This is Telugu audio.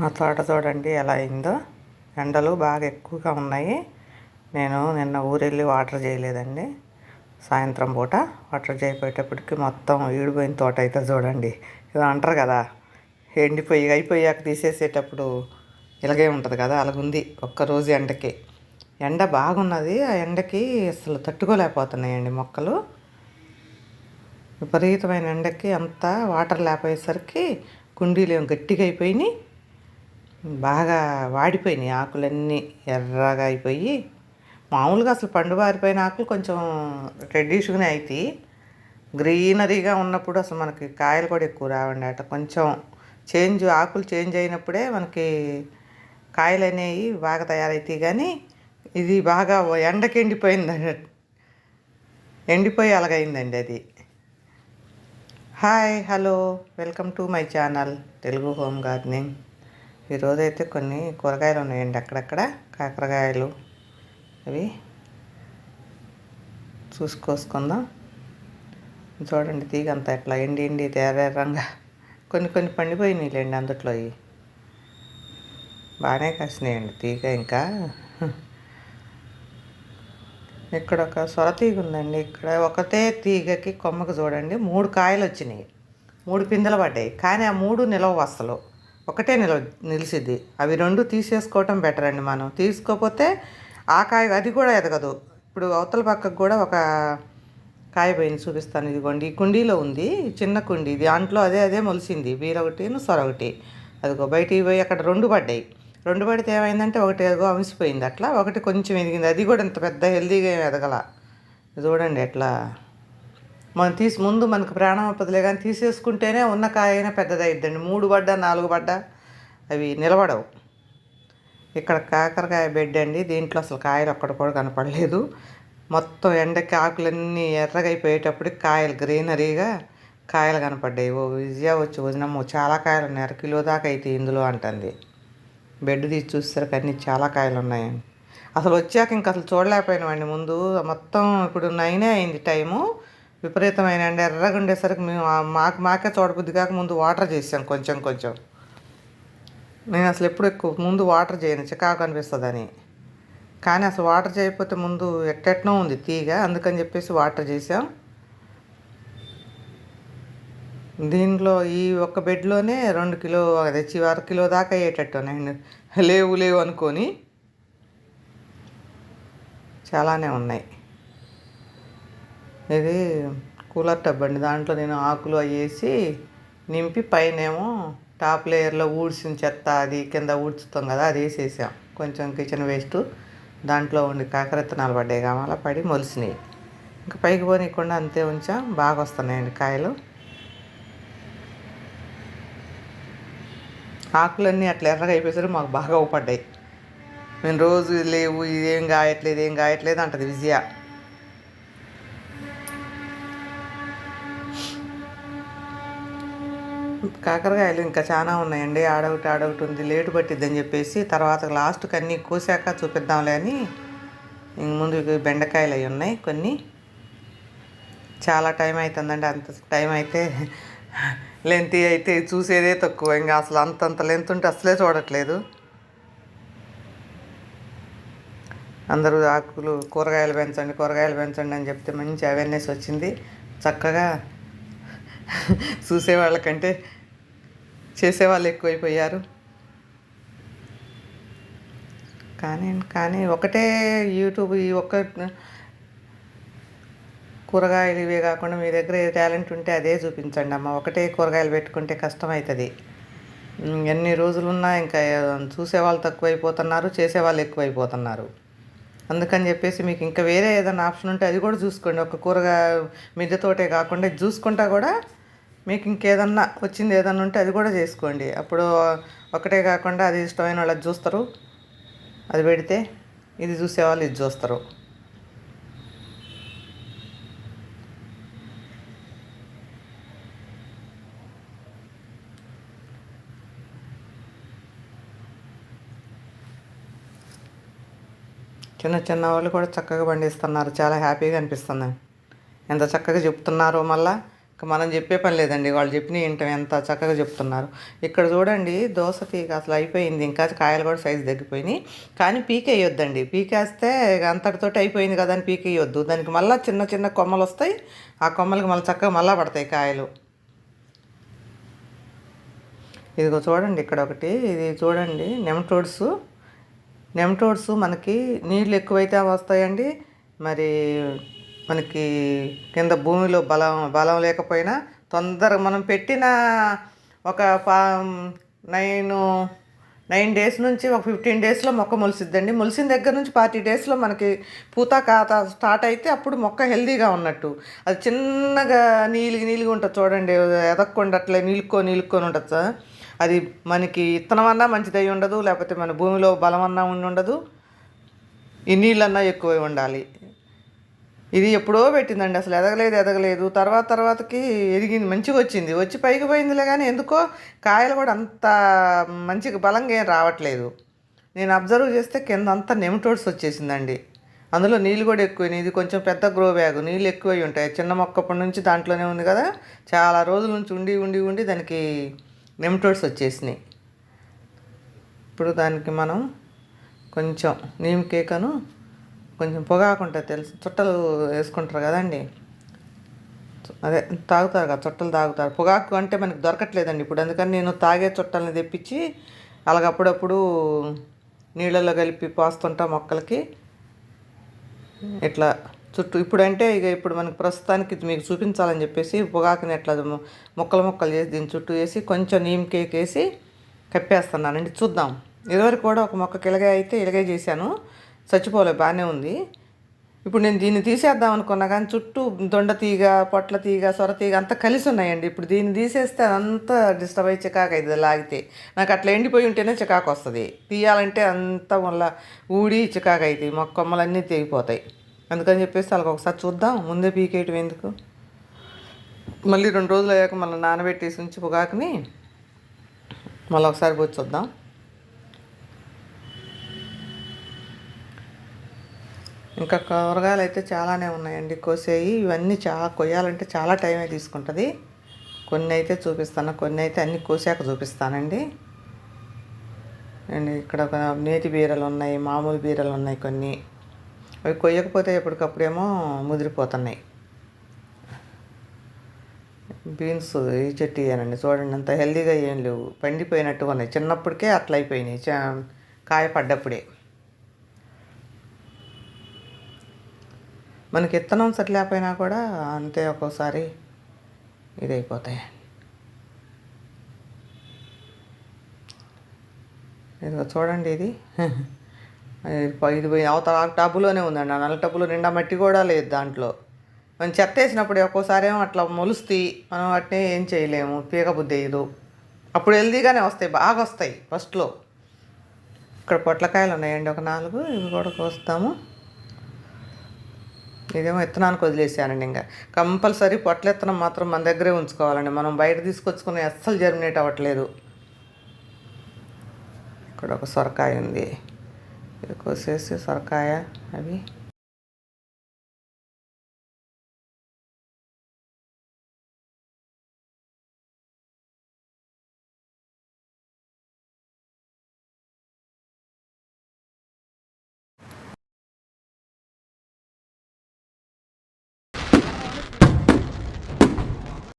మా తోట చూడండి ఎలా అయిందో. ఎండలు బాగా ఎక్కువగా ఉన్నాయి. నేను నిన్న ఊరెళ్ళి వాటర్ చేయలేదండి. సాయంత్రం పూట వాటర్ చేయపోయేటప్పటికి మొత్తం ఈడిపోయిన తోట అయితే చూడండి. ఇది అంటారు కదా ఎండిపోయి అయిపోయాక తీసేసేటప్పుడు ఇలాగే ఉంటుంది కదా అలాగుంది ఒక్కరోజు ఎండకి. ఎండ బాగున్నది ఆ ఎండకి అసలు తట్టుకోలేకపోతున్నాయండి మొక్కలు. విపరీతమైన ఎండకి అంతా వాటర్ లేకపోయేసరికి కుండీలు ఏం గట్టిగా అయిపోయినాయి. బాగా వాడిపోయినాయి ఆకులన్నీ ఎర్రగా అయిపోయి. మామూలుగా అసలు పండు బారిపోయిన ఆకులు కొంచెం రెడ్డిష్గానే అవుతాయి గ్రీనరీగా ఉన్నప్పుడు అసలు మనకి కాయలు కూడా ఎక్కువ రావండి అట కొంచెం చేంజ్ ఆకులు చేంజ్ అయినప్పుడే మనకి కాయలు అనేవి బాగా తయారవుతాయి కానీ ఇది బాగా ఎండకి ఎండిపోయింది ఎండిపోయి అలాగైందండి అది. Hi hello welcome to my channel Telugu home gardening. ఈరోజైతే కొన్ని కూరగాయలు ఉన్నాయండి అక్కడక్కడ. కాకరకాయలు అవి చూసుకోసుకుందాం చూడండి తీగ అంతా ఎట్లా ఎండి ఎండి తేరంగా కొన్ని కొన్ని పండిపోయినాయిలేండి అందుట్లో అవి. బాగానే కాసినాయండి తీగ ఇంకా. ఇక్కడ ఒక సొర తీగ ఉందండి. ఇక్కడ ఒకటే తీగకి కొమ్మకు చూడండి. మూడు కాయలు వచ్చినాయి. మూడు పిందెలు పడ్డాయి. కానీ ఆ మూడు నిలవ అసలు. ఒకటే నిల నిలిచిద్ది. అవి రెండు తీసేసుకోవటం బెటర్ అండి మనం. తీసుకోపోతే ఆ కాయ అది కూడా ఎదగదు. ఇప్పుడు అవతల పక్కకు కూడా ఒక కాయ పోయింది చూపిస్తాను ఇదిగోండి. ఈ కుండీలో ఉంది చిన్న కుండీ. దాంట్లో అదే అదే మొలిసింది. బీర ఒకటి సొర ఒకటి. అదిగో బయటికి పోయి అక్కడ రెండు పడ్డాయి. రెండు పడితే ఏమైందంటే ఒకటి ఎదుగో అమిసిపోయింది అట్లా ఒకటి కొంచెం ఎదిగింది. అది కూడా ఇంత పెద్ద హెల్దీగా ఏం ఎదగల. చూడండి ఎట్లా మనం తీసి ముందు మనకు ప్రాణం అప్పదులే కానీ తీసేసుకుంటేనే ఉన్న కాయ అయినా పెద్దదైద్దండి మూడు పడ్డా నాలుగు పడ్డా అవి నిలబడవు. ఇక్కడ కాకరకాయ బెడ్ అండి. దీంట్లో అసలు కాయలు అక్కడ కూడా కనపడలేదు. మొత్తం ఎండకి ఆకులన్నీ ఎర్రగైపోయేటప్పటికి కాయలు గ్రీనరీగా కాయలు కనపడ్డాయి. ఓ విజయ వచ్చి వదినమ్మ చాలా కాయలు ఉన్నాయి. అర కిలో దాకా అయితే ఇందులో అంటుంది. బెడ్ తీసి చూసేసరికి అన్నీ చాలా కాయలు ఉన్నాయండి. అసలు వచ్చాక ఇంక అసలు చూడలేకపోయినామండి. ముందు మొత్తం ఇప్పుడు నైనే అయింది టైము. విపరీతమైన అండి. ఎర్రగా ఉండేసరికి మేము మాకు మాకే చూడబుద్ది కాక ముందు వాటర్ చేసాం కొంచెం కొంచెం. నేను అసలు ఎప్పుడు ఎక్కువ ముందు వాటర్ చేయను చికాకు అనిపిస్తుందని. కానీ అసలు వాటర్ చేయకపోతే ముందు ఎట్టెట్నో ఉంది తీగ అందుకని చెప్పేసి వాటర్ చేసాం. దీంట్లో ఈ ఒక్క బెడ్లోనే రెండు కిలో తెచ్చి అర కిలో దాకా అయ్యేటట్టు నేను. లేవు లేవు అనుకొని చాలానే ఉన్నాయి. ఇది కూలర్ టబ్ అండి. దాంట్లో నేను ఆకులు అవి వేసి నింపి పైనేమో టాప్ లేయర్లో ఊడ్చిన చెత్త అది కింద ఊడ్చుతాం కదా అది వేసేసాం. కొంచెం కిచెన్ వేస్ట్ దాంట్లో ఉండి కాకరెత్తనాలు పడ్డాయి కావాలా పడి మొలిసినాయి. ఇంకా పైకి పోనీయకుండా అంతే ఉంచాం. బాగా వస్తున్నాయండి కాయలు. ఆకులన్నీ అట్లా ఎర్రగా అయిపోయేసరికి మాకు బాగా ఉపడ్డాయి మేము రోజు లేవు ఇదేం కాయట్లేదు ఏం కాయట్లేదు అంటది విజయ. కాకరకాయలు ఇంకా చాలా ఉన్నాయండి. ఆడొకటి ఆడొకటి ఉంది. లేటు పట్టిద్దని చెప్పేసి తర్వాత లాస్ట్కి అన్నీ కోసాక చూపిద్దాంలే అని ఇంక ముందు బెండకాయలు అవి ఉన్నాయి కొన్ని. చాలా టైం అవుతుందండి అంత టైం అయితే లెంత్ అయితే చూసేదే తక్కువ. ఇంకా అసలు అంతంత లెంత్ ఉంటే అసలే చూడట్లేదు. అందరూ ఆకులు కూరగాయలు పెంచండి కూరగాయలు పెంచండి అని చెప్తే మంచి అవేర్నెస్ వచ్చింది. చక్కగా చూసేవాళ్ళకంటే చేసేవాళ్ళు ఎక్కువైపోయారు. కానీ కానీ ఒకటే యూట్యూబ్ ఈ ఒక్క కూరగాయలు ఇవే కాకుండా మీ దగ్గర ఏ టాలెంట్ ఉంటే అదే చూపించండి అమ్మ. ఒకటే కూరగాయలు పెట్టుకుంటే కష్టమవుతుంది ఎన్ని రోజులున్నా ఇంకా చూసేవాళ్ళు తక్కువైపోతున్నారు చేసేవాళ్ళు ఎక్కువైపోతున్నారు. అందుకని చెప్పేసి మీకు ఇంకా వేరే ఏదైనా ఆప్షన్ ఉంటే అది కూడా చూసుకోండి. ఒక కూరగాయ మిద్దె తోటే కాకుండా చూసుకుంటా కూడా మీకు ఇంకేదన్నా వచ్చింది ఏదన్నా ఉంటే అది కూడా చేసుకోండి. అప్పుడు ఒకటే కాకుండా అది ఇష్టమైన వాళ్ళు అది చూస్తారు. అది పెడితే ఇది చూసేవాళ్ళు ఇది చూస్తారు. చిన్న చిన్న వాళ్ళు కూడా చక్కగా పండిస్తున్నారు. చాలా హ్యాపీగా అనిపిస్తుంది. ఎంత చక్కగా చెప్తున్నారో మళ్ళా మనం చెప్పే పని లేదండి. వాళ్ళు చెప్పిన ఏంటో ఎంత చక్కగా చెప్తున్నారు. ఇక్కడ చూడండి దోశ తీగ అసలు అయిపోయింది. ఇంకా కాయలు కూడా సైజు తగ్గిపోయినాయి. కానీ పీకేయొద్దండి. పీకేస్తే అంతటితోటి అయిపోయింది కదా అని పీకేయొద్దు. దానికి మళ్ళీ చిన్న చిన్న కొమ్మలు వస్తాయి. ఆ కొమ్మలకి మళ్ళీ చక్కగా మళ్ళీ పడతాయి కాయలు. ఇదిగో చూడండి ఇక్కడ ఒకటి. ఇది చూడండి నెమటోడ్స్. నెమటోడ్స్ మనకి నీళ్ళు ఎక్కువైతే వస్తాయండి. మరి మనకి కింద భూమిలో బలం బలం లేకపోయినా తొందరగా మనం పెట్టిన ఒక పా నైన్ నైన్ డేస్ నుంచి ఒక ఫిఫ్టీన్ డేస్లో మొక్క మొలిసిద్దండి. మొలిసిన దగ్గర నుంచి ఫార్టీ డేస్లో మనకి పూత కాత స్టార్ట్ అయితే అప్పుడు మొక్క హెల్దీగా ఉన్నట్టు. అది చిన్నగా నీలిగి నీలిగి ఉంటుంది చూడండి ఎదక్కుండా అట్లా నీలుక్కో నీలుక్కొని ఉంటుంది సార్. అది మనకి ఇత్తనమన్నా మంచిది అయి ఉండదు లేకపోతే మన భూమిలో బలం అన్నా ఉండి ఉండదు. ఈ నీళ్ళన్నా ఎక్కువై ఉండాలి. ఇది ఎప్పుడో పెట్టిందండి అసలు ఎదగలేదు ఎదగలేదు. తర్వాత తర్వాతకి ఎదిగింది మంచిగా వచ్చింది. వచ్చి పైకి పోయిందిలే కానీ ఎందుకో కాయలు కూడా అంత మంచిగా బలంగా ఏం రావట్లేదు. నేను అబ్జర్వ్ చేస్తే కింద అంతా నెమటోడ్స్ వచ్చేసిందండి. అందులో నీళ్ళు కూడా ఎక్కువైనాయి. ఇది కొంచెం పెద్ద గ్రో బ్యాగ్. నీళ్ళు ఎక్కువై ఉంటాయి. చిన్న మొక్కప్పటి నుంచి దాంట్లోనే ఉంది కదా. చాలా రోజుల నుంచి ఉండి ఉండి ఉండి దానికి నెమటోడ్స్ వచ్చేసినాయి. ఇప్పుడు దానికి మనం కొంచెం నీమ్ కేకను కొంచెం పొగాకుంటే తెలుసు చుట్టలు వేసుకుంటారు కదండి. అదే తాగుతారు కదా చుట్టలు తాగుతారు. పొగాకు అంటే మనకి దొరకట్లేదండి ఇప్పుడు అందుకని నేను తాగే చుట్టల్ని తెప్పించి అలాగప్పుడప్పుడు నీళ్ళల్లో కలిపి పోస్తుంటా మొక్కలకి. ఇట్లా చుట్టూ ఇప్పుడు అంటే ఇక ఇప్పుడు మనకి ప్రస్తుతానికి ఇది మీకు చూపించాలని చెప్పేసి పొగాకుని ఎట్లా ముక్కలు ముక్కలు చేసి దీని చుట్టూ వేసి కొంచెం నీమ్ కేక్ వేసి కప్పేస్తున్నానండి. చూద్దాం. ఇదివరకు కూడా ఒక మొక్కకి ఇలాగే అయితే ఇలాగే చేశాను. చచ్చిపోలే బాగానే ఉంది. ఇప్పుడు నేను దీన్ని తీసేద్దాం అనుకున్నా కానీ చుట్టూ దొండ తీగ పొట్ల తీగ సొర తీగ అంతా కలిసి ఉన్నాయండి. ఇప్పుడు దీన్ని తీసేస్తే అదంతా డిస్టర్బ్ అయ్యి చికాకు అవుతుంది లాగితే. నాకు అట్లా ఎండిపోయి ఉంటేనే చికాకు వస్తుంది. తీయాలంటే అంతా మళ్ళీ ఊడి చికాకు అవుతాయి మొక్క కొమ్మలన్నీ తెగిపోతాయి. అందుకని చెప్పేసి వాళ్ళకి ఒకసారి చూద్దాం. ముందే పీకేయటం ఎందుకు? మళ్ళీ రెండు రోజులు అయ్యాక మళ్ళీ నానబెట్టేసి ఉంచి పొగాకుని మళ్ళీ ఒకసారి పోయి చూద్దాం. ఇంకా కూరగాయలు అయితే చాలానే ఉన్నాయండి. కోసేవి ఇవన్నీ చాలా కొయ్యాలంటే చాలా టైమే తీసుకుంటుంది. కొన్ని అయితే చూపిస్తాను. కొన్ని అయితే అన్ని కోసాక చూపిస్తానండి. అండ్ ఇక్కడ ఒక నేతి బీరలు ఉన్నాయి మామూలు బీరలు ఉన్నాయి కొన్ని. అవి కొయ్యకపోతే ఎప్పటికప్పుడేమో ముదిరిపోతున్నాయి. బీన్స్ ఈ చెట్టు ఇయ్యానండి చూడండి అంత హెల్దీగా ఏం లేవు. పండిపోయినట్టుగా ఉన్నాయి. చిన్నప్పటికే అట్లా అయిపోయినాయి. చా- కాయ పడ్డప్పుడే. మనకి ఇత్తనం సరిలేకపోయినా కూడా అంతే ఒక్కోసారి ఇదైపోతాయి. ఇదిగో చూడండి ఇది. ఇది పోయి అవతల టబ్బులోనే ఉందండి. ఆ నల్ల టబ్బులో నిండా మట్టి కూడా లేదు దాంట్లో. మనం చెత్త వేసినప్పుడు ఒక్కోసారి ఏమో అట్లా మొలుస్తాయి మనం వాటిని ఏం చేయలేము పీక బుద్ధి వేయదు అప్పుడు హెల్దీగానే వస్తాయి బాగా వస్తాయి ఫస్ట్లో. ఇక్కడ పొట్లకాయలు ఉన్నాయండి ఒక నాలుగు ఇవి కూడా కోస్తాము. ఇదేమో విత్తనానికి వదిలేసానండి ఇంకా. కంపల్సరీ పొట్ల విత్తనం మాత్రం మన దగ్గరే ఉంచుకోవాలండి. మనం బయట తీసుకొచ్చుకుని అస్సలు జర్మినేట్ అవ్వట్లేదు. ఇక్కడ ఒక సొరకాయ ఉంది. ఇది కోసేసి సొరకాయ అవి